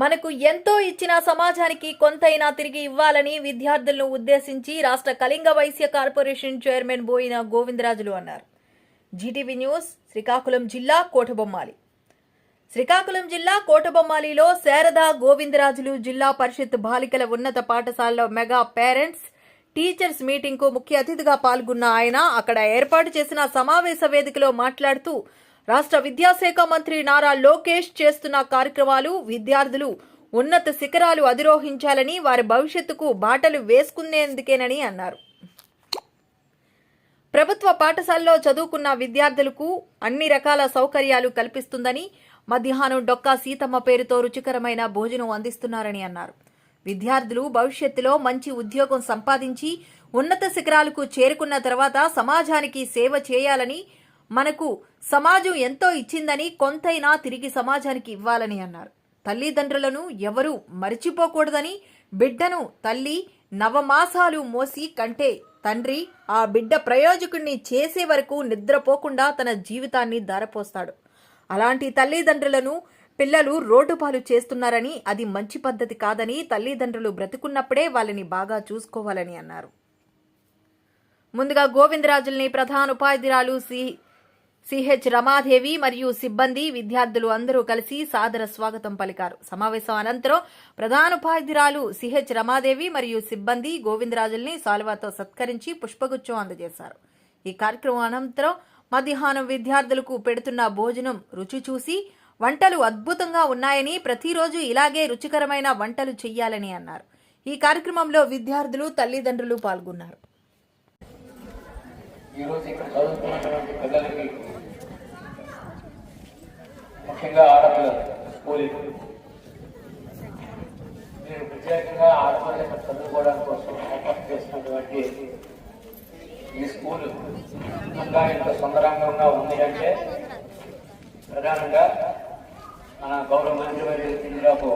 మనకు ఎంతో ఇచ్చిన సమాజానికి కొంతైనా తిరిగి ఇవ్వాలని విద్యార్థులను ఉద్దేశించి రాష్ట్ర కళింగ వైశ్య కార్పొరేషన్ చైర్మన్ బోయిన గోవిందరాజులు అన్నారు. జీటీవీ న్యూస్ శ్రీకాకుళం జిల్లా కోటబొమ్మాలి. శ్రీకాకుళం జిల్లా కోటబొమ్మాలిలో శారదా గోవిందరాజులు జిల్లా పరిషత్ బాలికల ఉన్నత పాఠశాలలో మెగా పేరెంట్స్ టీచర్స్ మీటింగ్కు ముఖ్య అతిథిగా పాల్గొన్న ఆయన అక్కడ ఏర్పాటు చేసిన సమావేశ వేదికలో మాట్లాడుతూ రాష్ట్ర విద్యాశాఖ మంత్రి నారా లోకేష్ చేస్తున్న కార్యక్రమాలు విద్యార్థులు ఉన్నత శిఖరాలు అధిరోహించాలని వారి భవిష్యత్తుకు బాటలు వేసుకునేందుకేనని అన్నారు. ప్రభుత్వ పాఠశాలలో చదువుకున్న విద్యార్థులకు అన్ని రకాల సౌకర్యాలు కల్పిస్తుందని మధ్యాహ్నం డొక్కా సీతమ్మ పేరుతో రుచికరమైన భోజనం అందిస్తున్నారని అన్నారు. విద్యార్థులు భవిష్యత్తులో మంచి ఉద్యోగం సంపాదించి ఉన్నత శిఖరాలకు చేరుకున్న తర్వాత సమాజానికి సేవ చేయాలని మనకు సమాజం ఎంతో ఇచ్చిందని కొంతైనా తిరిగి సమాజానికి ఇవ్వాలని అన్నారు. తల్లిదండ్రులను ఎవరూ మరిచిపోకూడదని బిడ్డను తల్లి నవమాసాలు మోసి కంటే తండ్రి ఆ బిడ్డ ప్రయోజకుణ్ణి చేసే వరకు నిద్రపోకుండా తన జీవితాన్ని దారపోస్తాడు అలాంటి తల్లిదండ్రులను పిల్లలు రోడ్డు పాలు చేస్తున్నారని అది మంచి పద్ధతి కాదని తల్లిదండ్రులు బ్రతుకున్నప్పుడే వాళ్ళని బాగా చూసుకోవాలని అన్నారు. ముందుగా గోవిందరాజుల్ని ప్రధాన ఉపాధ్యాయులు సి సిహెచ్ రమాదేవి మరియు సిబ్బంది విద్యార్థులు అందరూ కలిసి సాదర స్వాగతం పలికారు. సమావేశం అనంతరం ప్రధానోపాధ్యాయురాలు సిహెచ్ రమాదేవి మరియు సిబ్బంది గోవిందరాజుల్ని సాల్వాతో సత్కరించి పుష్పగుచ్చం అందజేశారు. ఈ కార్యక్రమం అనంతరం మధ్యాహ్నం విద్యార్థులకు పెడుతున్న భోజనం రుచి చూసి వంటలు అద్భుతంగా ఉన్నాయని ప్రతిరోజు ఇలాగే రుచికరమైన వంటలు చెయ్యాలని అన్నారు. ఈ కార్యక్రమంలో విద్యార్థులు తల్లిదండ్రులు పాల్గొన్నారు. ముఖ్యంగా ప్రత్యేకంగా ఆడపిల్లలు చదువుకోవడానికి కోసం ఏర్పాటు చేసినటువంటి ఈ స్కూల్ ఇంకా ఇంత సుందరంగా ఉంది అంటే ప్రధానంగా మన గౌరవ మంత్రివర్యులు ఇందిరాపు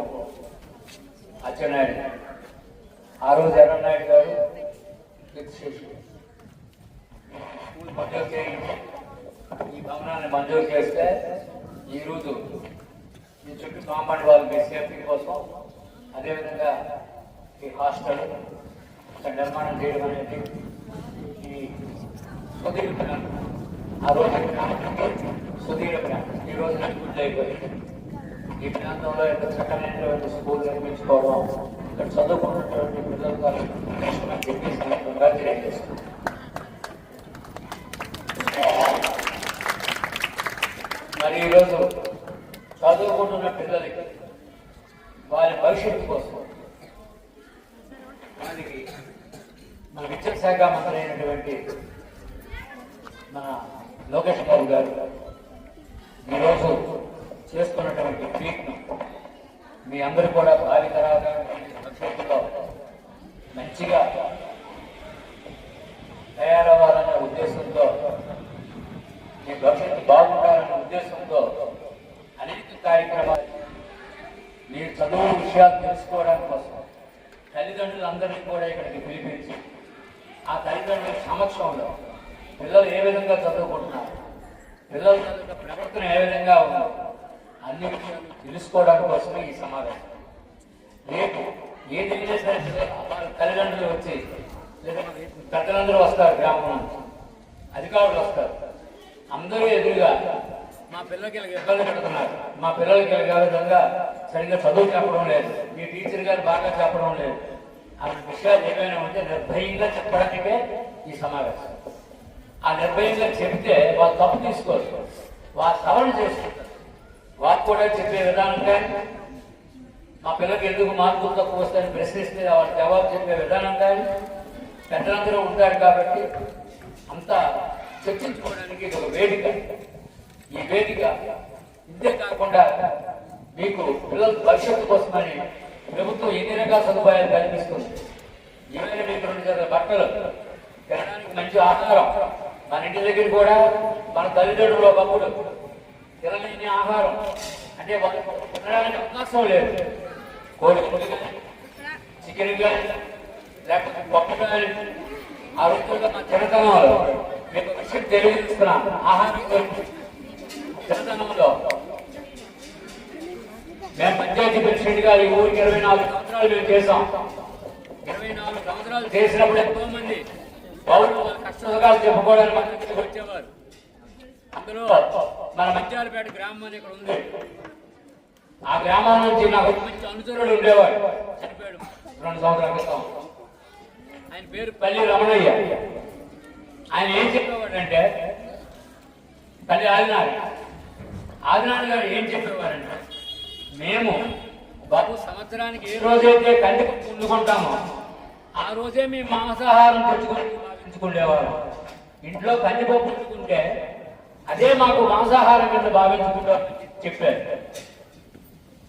అచ్చెన్నాయుడు. ఆ రోజు ఎర్రనాయుడు గారు చేసి స్కూల్ మంజూరు చేయించి ఈ భవనాన్ని మంజూరు చేస్తే ఈరోజు ఈ చుట్టూ కాంపౌండ్ వాళ్ళ మీ సేఫ్టీ కోసం అదేవిధంగా ఈ హాస్టల్ నిర్మాణం చేయడం అనేది సుదీర్ఘ ప్లాన్. ఆ రోజు సుదీర్ఘ ప్లాన్. ఈ రోజు పూర్తి అయిపోయింది ఈ ప్రాంతంలో ఎంత చక్కనైనటువంటి స్కూల్ నిర్మించుకోవడం ఇక్కడ చదువుకున్నటువంటి పిల్లలకు చెప్పి సందర్భంగా తెలియజేస్తున్నాం మరి ఈరోజు చదువుకుంటున్న పిల్లలకి వారి భవిష్యత్తు కోసం వారికి మన విద్యుత్ శాఖ మంత్రి అయినటువంటి మన లోకేష్ బాబు గారు ఈరోజు చేస్తున్నటువంటి ట్వీట్ను మీ అందరూ కూడా భావి తరాల భవిష్యత్తులో మంచిగా తయారవ్వాలనే ఉద్దేశంతో మీ భవిష్యత్తు బాగుండాలనే ఉద్దేశంతో అనేక కార్యక్రమాలు మీరు చదువు విషయాలు తెలుసుకోవడానికి కోసం తల్లిదండ్రులందరినీ కూడా ఇక్కడికి పిలిపించి ఆ తల్లిదండ్రుల సమక్షంలో పిల్లలు ఏ విధంగా చదువుకుంటున్నారు పిల్లల చదువుకున్న ప్రవర్తన ఏ విధంగా ఉందో అన్ని విషయాలు తెలుసుకోవడానికి కోసమే ఈ సమావేశం. రేపు ఏ తెలియజే సరే వాళ్ళ తల్లిదండ్రులు వచ్చి లేదా పెద్దలందరూ వస్తారు గ్రామం నుంచి అధికారులు వస్తారు. అందరూ ఎదురుగా మా పిల్లలకి ఇబ్బంది పెడుతున్నారు. మా పిల్లలకి ఆ విధంగా సరిగ్గా చదువు చెప్పడం లేదు. మీ టీచర్ గారు బాగా చెప్పడం లేదు. అలాంటి విషయాలు ఏమైనా ఉంటే నిర్భయంగా చెప్పడానికే ఈ సమావేశం. ఆ నిర్భయంగా చెప్తే వాళ్ళు తప్పు తీసుకోరు. వాళ్ళు సవరణ చేసుకుంటారు వారు కూడా చెప్పే విధానం కానీ మా పిల్లలకి ఎందుకు మార్కులు తక్కువ వస్తాయని ప్రశ్నిస్తే వాళ్ళు జవాబు చెప్పే విధానం కానీ పెద్దలందరూ ఉంటారు కాబట్టి అంతా చర్చించుకోవడానికి ఇది ఒక వేదిక. ఈ వేదిక ఇంతే కాకుండా మీకు పిల్లల భవిష్యత్తు కోసమని ప్రభుత్వం ఎన్ని రకాల సదుపాయాలు కల్పిస్తుంది? ఏమైనా మీకు రెండు జతల బట్టలు తినడానికి మంచి ఆహారం మన ఇంటి దగ్గర కూడా మన తల్లిదండ్రులు ఒకప్పుడు తినలేని ఆహారం. అంటే తినడానికి అవకాశం లేదు. కోడి చికెన్ కానీ లేకపోతే పప్పుకాయలు ఆ రోజుల్లో మన చిన్నతనంలో మీకు విషయం తెలియజేస్తున్నాను. ఆహారం గురించి. చిన్నతనంలో మేము పంచాయతీ ప్రెసిడెంట్ గారు ఊరికి ఇరవై నాలుగు సంవత్సరాలు మేము చేసాం ఇరవై నాలుగు సంవత్సరాలు చేసినప్పుడు ఎంతో మంది సుఖాలు చెప్పుకోవడానికి వచ్చేవారు. అందులో మన మంచాలపేట గ్రామం అని ఇక్కడ ఉంది. ఆ గ్రామం నుంచి నాకు మంచి అనుచరుడు ఉండేవాడు చనిపోయాడు. రెండు సంవత్సరాల క్రితం. ఆయన పేరు పల్లి రమణయ్య. ఆయన ఏం చెప్పేవాడంటే పల్లి ఆదినాడు ఆదినాడు గారు ఏం చెప్పేవారంటే మేము బాబు సంవత్సరానికి ఏ రోజైతే కంది వండుకుంటామో ఆ రోజే మేము మాంసాహారం తెచ్చుకొని భావించుకునేవారు ఇంట్లో కందిపప్పు వండుకుంటే అదే మాకు మాంసాహారం కింద భావించుకుంటా చెప్పారు.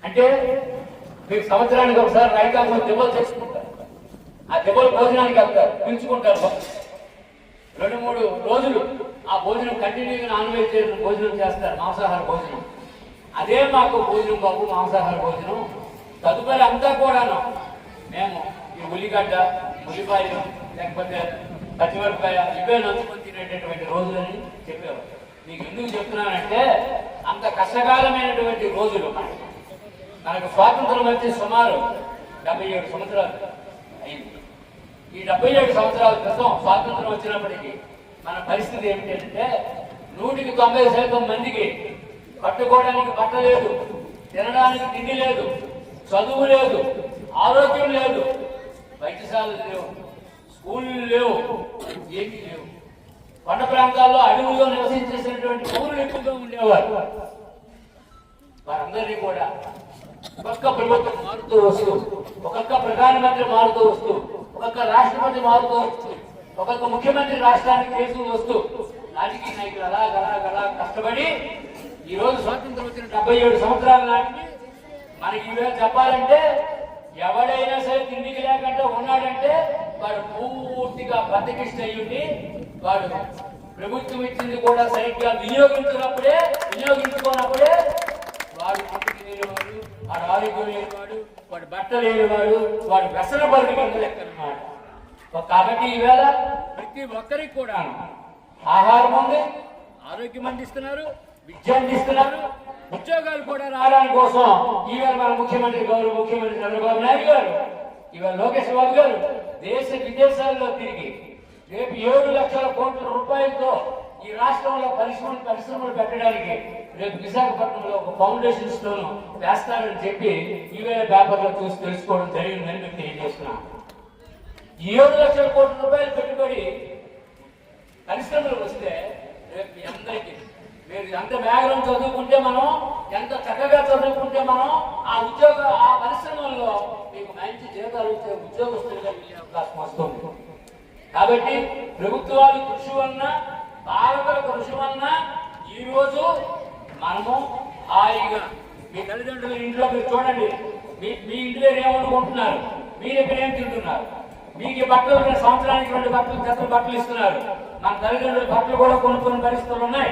అంటే మీకు సంవత్సరానికి ఒకసారి రైతాంగం దెబ్బలు చేసుకుంటారు ఆ దెబ్బలు భోజనానికి వెళ్తారు పిలుచుకుంటారు. రెండు మూడు రోజులు ఆ భోజనం కంటిన్యూగా నాన్ వెజిటేరియన్ భోజనం చేస్తారు మాంసాహార భోజనం. అదే మాకు భోజనం బాబు మాంసాహార భోజనం. తదుపరి అంతా కూడాను మేము ఈ ఉల్లిగడ్డ ఉల్లిపాయలు లేకపోతే పచ్చిమిరపకాయ ఇవే నంచుకొని తినేటటువంటి రోజులని చెప్పేవారు. మీకు ఎందుకు చెప్తున్నానంటే అంత కష్టకాలమైనటువంటి రోజులు మనకి. మనకు స్వాతంత్రం వచ్చి సుమారు డెబ్బై ఏడు సంవత్సరాలు అయింది. ఈ డెబ్బై ఏడు సంవత్సరాల క్రితం స్వాతంత్రం వచ్చినప్పటికీ మన పరిస్థితి ఏమిటంటే నూటికి తొంభై శాతం మందికి పట్టుకోవడానికి బట్ట లేదు తినడానికి తిండి లేదు చదువు లేదు ఆరోగ్యం లేదు వైద్యశాలలు లేవు. స్కూళ్ళు లేవు. ఏమీ లేవు. కొండ ప్రాంతాల్లో అడవుల్లో నివసించేసినటువంటి పౌరులు ఎక్కువగా ఉండేవారు. వారందరినీ కూడా ఒక్కొక్క ప్రభుత్వం మారుతూ వస్తూ ఒక్కొక్క ప్రధానమంత్రి మారుతూ వస్తూ ఒక్కొక్క రాష్ట్రపతి మారుతూ వస్తూ ఒక్కొక్క ముఖ్యమంత్రి రాష్ట్రానికి చేస్తూ వస్తూ రాజకీయ నాయకులు అలా అలా అలా కష్టపడి ఈ రోజు స్వాతంత్రం వచ్చిన డెబ్బై ఏడు సంవత్సరాల నాటికి మనకి ఈవేళ చెప్పాలంటే వాడు పూర్తిగా బతికిష్ట వాడు. ప్రభుత్వం ఇచ్చింది కూడా సరిగ్గా వినియోగించినప్పుడే వినియోగించుకున్నప్పుడే వాడు పుట్టుకు లేనివాడు వాడు ఆరోగ్యం లేనివాడు వాడు బట్ట లేనివాడు వాడు వ్యసన పరుగు లెక్క కాబట్టి ఈవేళ ప్రతి ఒక్కరికి కూడా ఆహారం ఉంది ఆరోగ్యం అందిస్తున్నారు విద్య అందిస్తున్నారు ఉద్యోగాలు కూడా రావడం కోసం ఈవేళ మన ముఖ్యమంత్రి గౌరవ ముఖ్యమంత్రి చంద్రబాబు నాయుడు గారు ఈవేళ లోకేష్ బాబు గారు దేశ విదేశాల్లో తిరిగి రేపు ఏడు లక్షల కోట్ల రూపాయలతో ఈ రాష్ట్రంలో పరిశ్రమలు పరిశ్రమలు పెట్టడానికి రేపు విశాఖపట్నంలో ఒక ఫౌండేషన్ స్టోన్ వేస్తారని చెప్పి ఈవేళ పేపర్లో చూసి తెలుసుకోవడం జరిగిందని మీకు తెలియజేస్తున్నాను. ఏడు లక్షల కోట్ల రూపాయలు పెట్టుబడి పరిశ్రమలు వస్తే రేపు అందరికీ మీరు ఎంత వేగం చదువుకుంటే మనం ఎంత చక్కగా చదువుకుంటే మనం ఆ ఉద్యోగ ఆ పరిశ్రమల్లో మీకు మంచి జీతాలు ఇచ్చే ఉద్యోగస్తులుగా అవకాశం వస్తుంది. కాబట్టి ప్రభుత్వాలు కృషి వలన బాలకుల కృషి వలన ఈరోజు మనము హాయిగా మీ తల్లిదండ్రుల ఇంట్లో మీరు చూడండి. మీ మీ ఇంట్లో ఏమనుకుంటున్నారు? మీరు ఇక్కడ ఏం తింటున్నారు? మీకు ఈ బట్టలు సంవత్సరానికి రెండు బట్టలు జతలు బట్టలు ఇస్తున్నారు. మన తల్లిదండ్రులు బట్టలు కూడా కొనుక్కునే పరిస్థితులు ఉన్నాయి.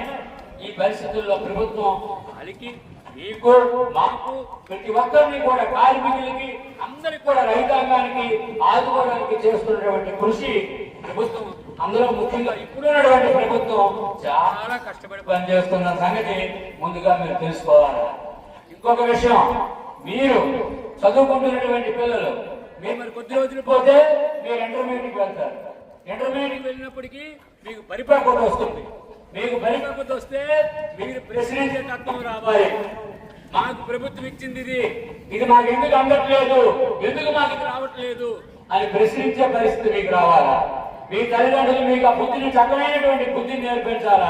ఈ పరిస్థితుల్లో ప్రభుత్వం అలికి మీకు మాకు ప్రతి ఒక్కరిని కూడా కార్మికులకి అందరికి కూడా రైతాంగానికి ఆదుకోవడానికి చేస్తున్నటువంటి కృషి ప్రభుత్వం. అందులో ముఖ్యంగా ఇప్పుడున్నటువంటి ప్రభుత్వం చాలా కష్టపడి పనిచేస్తున్న సంగతి ముందుగా మీరు తెలుసుకోవాలి. ఇంకొక విషయం మీరు చదువుకుంటున్నటువంటి పిల్లలు మీరు మరి కొద్ది రోజులు పోతే మీరు ఇంటర్మీడియట్కి వెళ్తారు. ఇంటర్మీడియట్కి వెళ్ళినప్పటికీ మీకు పరిపక్వత వస్తుంది. మీకు పరిపక్వత వస్తే మీరు ప్రశ్నించే తత్వం రావాలి. మాకు ప్రభుత్వం ఇచ్చింది ఇది. ఇది మాకు ఎందుకు అందట్లేదు? ఎందుకు మాకు ఇది రావట్లేదు? అని ప్రశ్నించే పరిస్థితి మీకు రావాలా? మీ తల్లిదండ్రులు మీకు ఆ బుద్ధిని చక్కనైనటువంటి బుద్ధిని నేర్పించాలా?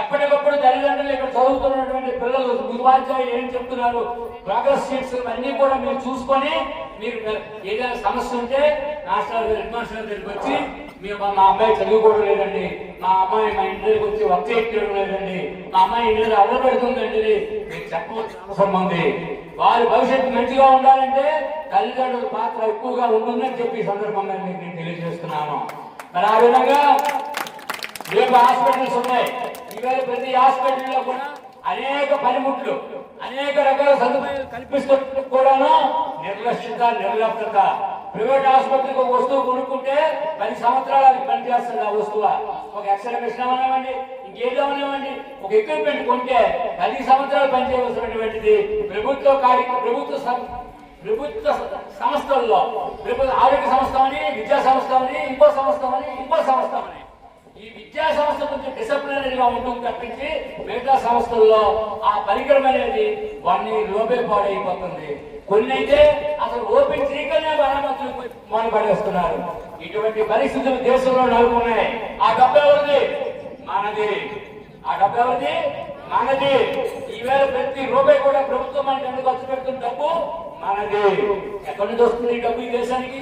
ఎప్పటికప్పుడు తల్లిదండ్రులు ఇక్కడ చదువుతున్నటువంటి పిల్లలు ఉపాధ్యాయులు ఏం చెప్తున్నారు? ప్రోగ్రెస్ షీట్స్ అన్ని కూడా మీరు చూసుకొని మీరు ఏదైనా సమస్య ఉంటే మాస్టర్ గారు హెడ్ మాస్టర్ దగ్గరికి వచ్చి మేము మా అమ్మాయి అబ్బాయి చదువుకోవడం లేదండి. మా అమ్మాయి మా ఇంటికి వచ్చి వర్క్ చేయడం లేదండి. మా అమ్మాయి ఇంటికి అవ్వ పెడుతుందండి. మీకు చెప్పవలసిన అవసరం ఉంది. వారి భవిష్యత్తు మంచిగా ఉండాలంటే తల్లిదండ్రుల పాత్ర ఎక్కువగా ఉంటుందని చెప్పి సందర్భంగా నేను తెలియజేస్తున్నాను. మరి ఆ విధంగా రేపు హాస్పిటల్స్ ఉన్నాయి. ఈవేళ ప్రతి హాస్పిటల్లో కూడా అనేక పనిముట్లు అనేక రకాల సదుపాయాలు కల్పిస్తున్నట్టు కూడాను నిర్లక్ష్యత నిర్లప్తత. ప్రైవేట్ ఆసుపత్రికి ఒక వస్తువు కొనుక్కుంటే పది సంవత్సరాలు అది పనిచేస్తుంది ఆ వస్తువు. ఒక ఎక్స్రే మిషన్ అవనివ్వండి ఇంకేదో అవనివ్వండి ఒక ఎక్విప్మెంట్ కొంటే పది సంవత్సరాలు పనిచేయవలసినటువంటిది ప్రభుత్వ కార్య ప్రభుత్వ సం- ప్రభుత్వ సంస్థల్లో ప్రభుత్వ ఆరోగ్య సంస్థ అని విద్యా సంస్థ అని ఇంకో సంస్థ అని ఇంకో సంస్థ అని ఈ విద్యా సంస్థ కొంచెం డిసిప్లినరీగా ఉంటుంది తప్పించి మిగతా సంస్థల్లో ఆ పరికరం అనేది వాడిని లోపే పాడైపోతుంది. కొన్ని అయితే అసలు ఓపెన్ చేయకనే మరమ్మతులు మొదలుపడేస్తున్నారు ఇటువంటి పరిస్థితులు దేశంలో నెలకొన్నాయి ఆ డబ్బు ఎవరిది? మనది. ఆ డబ్బు ఎవరిది? మనది. ఈవేళ ప్రతి రూపాయి కూడా ప్రభుత్వం మనకి ఎందుకు ఖర్చు పెడుతున్న డబ్బు? మనకి ఎక్కడి నుంచి వస్తుంది డబ్బు ఈ దేశానికి?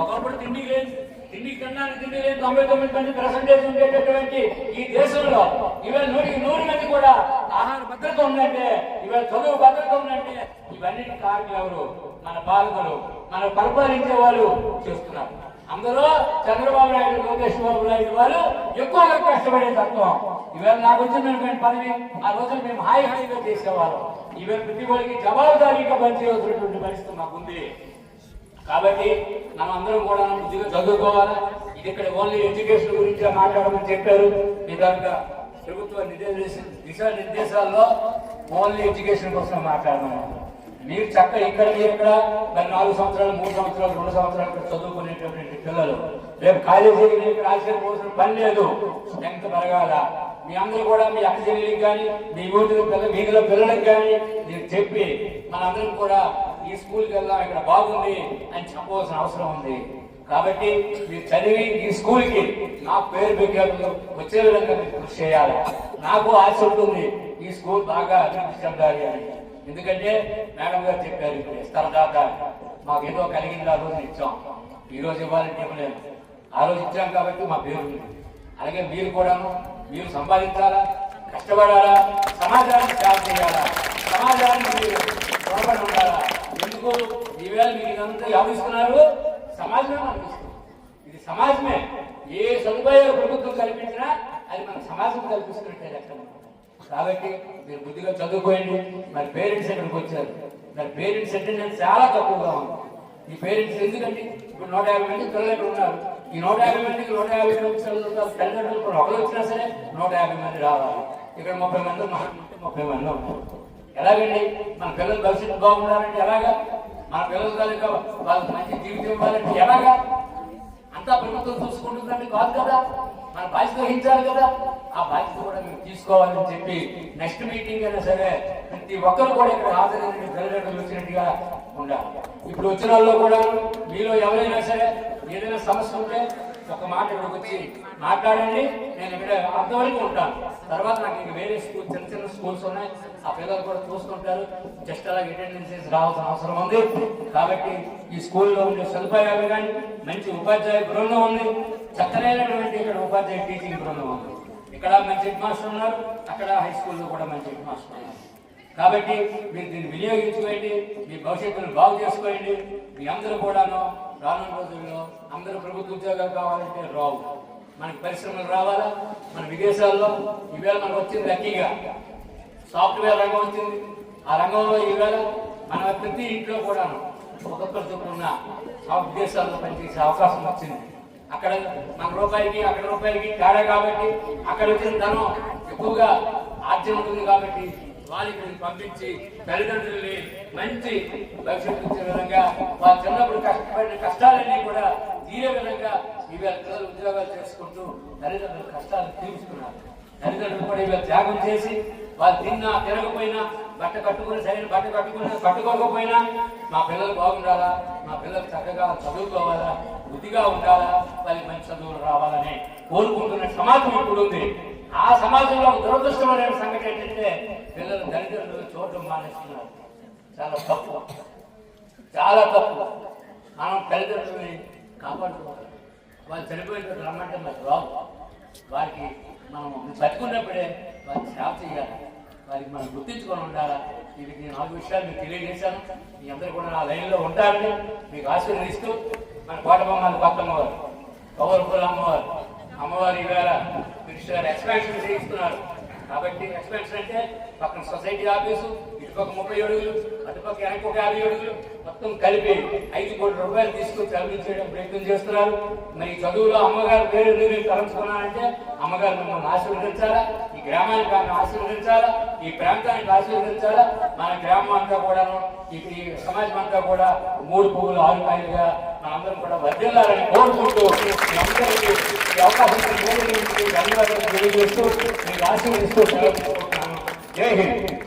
ఒకప్పుడు తిండికి లేదు తిండికి తినడానికి తిండి లేదు తొంభై తొమ్మిది మంది పర్సెంటేజ్ ఉండేటటువంటి ఈ దేశంలో ఇవాళ నూటికి నూరు మంది కూడా ఆహార భద్రత ఉందంటే ఇవాళ చదువు భద్రత ఉందంటే ఇవన్నీ కారణం ఎవరు? మన పాలకులు మన పరిపాలించే వాళ్ళు చేస్తున్నారు. అందరూ చంద్రబాబు నాయుడు లోకేష్ బాబు నాయుడు వాళ్ళు ఎక్కువగా కష్టపడే తత్వం. ఇవాళ నాకు వచ్చినటువంటి పదవి ఆ రోజులు మేము హాయి హాయిగా చేసేవాళ్ళం. ఈవెన్ ప్రతి ఒక్కరికి జవాబుదారీగా పనిచేయవలసినటువంటి పరిస్థితి మాకుంది. కాబట్టి మనం అందరం కూడా బుద్ధిగా చదువుకోవాలా? ఇది ఇక్కడ ఓన్లీ ఎడ్యుకేషన్ గురించి మాట్లాడమని చెప్పారు. నిజంగా ప్రభుత్వ నిర్దేశ దిశా నిర్దేశాల్లో ఓన్లీ ఎడ్యుకేషన్ కోసం మాట్లాడమన్నారు మీరు చక్క ఇక్కడ మీరు ఇక్కడ మరి నాలుగు సంవత్సరాలు మూడు సంవత్సరాలు రెండు సంవత్సరాలు ఇక్కడ చదువుకునేటటువంటి పిల్లలు. రేపు కాలేజీకి ఇక్కడ ఆశ్చర్యపోవాల్సిన పని లేదు. స్ట్రెంగ్త్ పెరగాల మీ అందరూ కూడా మీ అక్క చెల్లెలకి కానీ మీ ఊరిలో పిల్ల వీధిలో పిల్లలకి కానీ మీరు చెప్పి మనందరం కూడా ఈ స్కూల్కి వెళ్దాం ఇక్కడ బాగుంది అని చెప్పవలసిన అవసరం ఉంది. కాబట్టి మీరు చదివి ఈ స్కూల్కి నా పేరు పెట్టేందుకు వచ్చే విధంగా మీరు కృషి చేయాలి. నాకు ఆశ ఉంటుంది ఈ స్కూల్ బాగా అభివృద్ధి చెందాలి అని. ఎందుకంటే మేడం గారు చెప్పారు ఇప్పుడు ఇస్తారు దాకా. మాకు ఏదో కలిగింది ఆ రోజు ఇచ్చాం. ఈ రోజు ఇవ్వాలంటే ఇవ్వలేము ఆ రోజు ఇచ్చాం కాబట్టి మా పేరు ఉంది. అలాగే మీరు కూడాను మీరు సంపాదించాలా? కష్టపడాలా? సమాజానికి సేవ చేయాలా? సమాజానికి మీరు పొరపడి ఉండాలా? ఎందుకు? ఈవేళ మీరు ఇదంతా ఎవరిస్తున్నారు సమాజమే మనకి ఇది సమాజమే. ఏ సదుపాయాలు ప్రభుత్వం కల్పించినా అది మన సమాజం కల్పిస్తున్నట్టే లెక్క కాబట్టి మీరు బుద్ధిగా చదువుకోండి. మరి పేరెంట్స్ ఎక్కడికి వచ్చారు? మరి పేరెంట్స్ అటెండెన్స్ చాలా తక్కువగా ఉంది. ఈ పేరెంట్స్ ఎందుకంటే ఇప్పుడు నూట యాభై మంది పిల్లలు ఉన్నారు. ఈ నూట యాభై మందికి నూట యాభై మంది చదువుతారు తల్లిదండ్రులు కూడా ఒకరు వచ్చినా సరే నూట యాభై మంది రావాలి. ఇక్కడ ముప్పై మంది ఉన్నారు. ముప్పై మంది ఉన్నారు. ఎలాగండి? మన పిల్లలు భవిష్యత్తు బాగుండాలంటే ఎలాగా? మన పిల్లల తాలూకా వాళ్ళకి మంచి జీవితం ఇవ్వాలంటే ఎలాగా? అంతా ప్రభుత్వం చూసుకుంటుందండి కాదు కదా. మన బాధ్యత వహించాలి కదా. ఆ బాధ్యత కూడా మేము తీసుకోవాలని చెప్పి నెక్స్ట్ మీటింగ్ అయినా సరే ప్రతి ఒక్కరు కూడా ఇక్కడ హాజరైన తల్లిదండ్రులు వచ్చినట్టుగా ఉండాలి. ఇప్పుడు వచ్చిన వాళ్ళు కూడా మీలో ఎవరైనా సరే ఏదైనా సమస్య ఉంటే ఒక మాట ఇక్కడికి వచ్చి మాట్లాడండి. నేను ఇక్కడ అంతవరకు ఉంటాను. తర్వాత నాకు ఇంక వేరే స్కూల్ చిన్న చిన్న స్కూల్స్ ఉన్నాయి. ఆ పిల్లలు కూడా చూసుకుంటారు జస్ట్ అలా అటెండెన్సెస్ రావాల్సిన అవసరం ఉంది. కాబట్టి ఈ స్కూల్లో ఉండే సదుపాయాలు కానీ మంచి ఉపాధ్యాయ బృందం ఉంది. చక్కనైనటువంటి ఇక్కడ ఉపాధ్యాయ టీచింగ్ బృందం ఉంది. ఇక్కడ మంచి హెడ్ మాస్టర్ ఉన్నారు. అక్కడ హై స్కూల్లో కూడా మంచి హెడ్ మాస్టర్ ఉన్నారు. కాబట్టి మీరు దీన్ని వినియోగించుకోండి. మీ భవిష్యత్తును బాగు చేసుకోండి. మీ అందరూ కూడాను రానున్న రోజుల్లో అందరూ ప్రభుత్వ ఉద్యోగాలు కావాలంటే రావు. మనకి పరిశ్రమలు రావాలా? మన విదేశాల్లో ఇవేళ మనకు వచ్చింది లక్కీగా. సాఫ్ట్వేర్ రంగం వచ్చింది. ఆ రంగంలో ఈవేళ మన ప్రతి ఇంట్లో కూడా ఒక్కొక్కరు చొప్పున సాఫ్ట్ దేశాల్లో పనిచేసే అవకాశం వచ్చింది. అక్కడ మన రూపాయికి అక్కడ రూపాయికి తేడా కాబట్టి అక్కడ వచ్చిన ధనం ఎక్కువగా ఆర్జన ఉంటుంది కాబట్టి వాళ్ళకి పంపించి తల్లిదండ్రుల్ని మంచి భవిష్యత్తు ఇచ్చే విధంగా వాళ్ళ చిన్నప్పుడు కష్టపడిన కష్టాలన్నీ కూడా తీరే విధంగా ఇవాళ పిల్లలు ఉద్యోగాలు చేసుకుంటూ తల్లిదండ్రుల కష్టాలు తీరుస్తున్నారు. తల్లిదండ్రులు కూడా ఇవాళ త్యాగం చేసి వాళ్ళు తిన్నా తినకపోయినా బట్ట కట్టుకుని సరైన బట్ట కట్టుకుని కట్టుకోకపోయినా మా పిల్లలు బాగుండాలా? మా పిల్లలు చక్కగా చదువుకోవాలా? బుద్ధిగా ఉండాలా? వాళ్ళకి మంచి చదువులు రావాలని కోరుకుంటున్న సమాజం ఇప్పుడు ఉంది ఆ సమాజంలో దురదృష్టమైన సంగతి ఏంటంటే పిల్లలు తల్లిదండ్రులు చూడటం మానేస్తున్నారు. చాలా తప్పు. చాలా తప్పు. మనం తల్లిదండ్రులని కాపాడుకోవాలి. వాళ్ళు చనిపోయిన రమ్మంటే మరి రావు. వారికి మనం బతుకున్నప్పుడే వారికి సేవ చేయాలి. వారికి మనం గుర్తించుకొని ఉండాలా? ఇది నేను నాలుగు విషయాలు మీకు తెలియజేశాను. మీ అందరూ కూడా నా లైన్లో ఉంటారని మీకు ఆశీర్వదిస్తూ మన కోటబొమ్మల కొత్తమ్మవారు పవర్ఫుల్ అమ్మవారు అమ్మవారి ఈవేళ మినిస్టర్ ఎక్స్పాన్షన్ చేయిస్తున్నారు. కాబట్టి ఎక్స్పెన్షన్ అంటే పక్కన సొసైటీ ఆఫీసు ఇటుపక్క ముప్పై అడుగులు అటుపక్క వెనక ఒక యాభై అడుగులు మొత్తం కలిపి ఐదు కోట్ల రూపాయలు తీసుకొని చేయడం ప్రయత్నం చేస్తున్నారు. మరి చదువులో అమ్మగారు పేరు నేను తలంచుకున్నానంటే అమ్మగారు మిమ్మల్ని ఆశీర్వదించాలా? ఈ గ్రామానికి ఆమె ఆశీర్వదించాలా? ఈ ప్రాంతానికి ఆశీర్వదించాలా? మన గ్రామం అంతా కూడాను ఈ సమాజం అంతా కూడా మూడు పువ్వులు ఆరు కాయలుగా మనందరం కూడా వర్దిల్లాలని కోరుకుంటూ అందరికీ ఈ అవకాశం ఇచ్చిన ధన్యవాదాలు తెలియజేస్తూ మీకు ఆశీర్వదిస్తూ జై హింద్.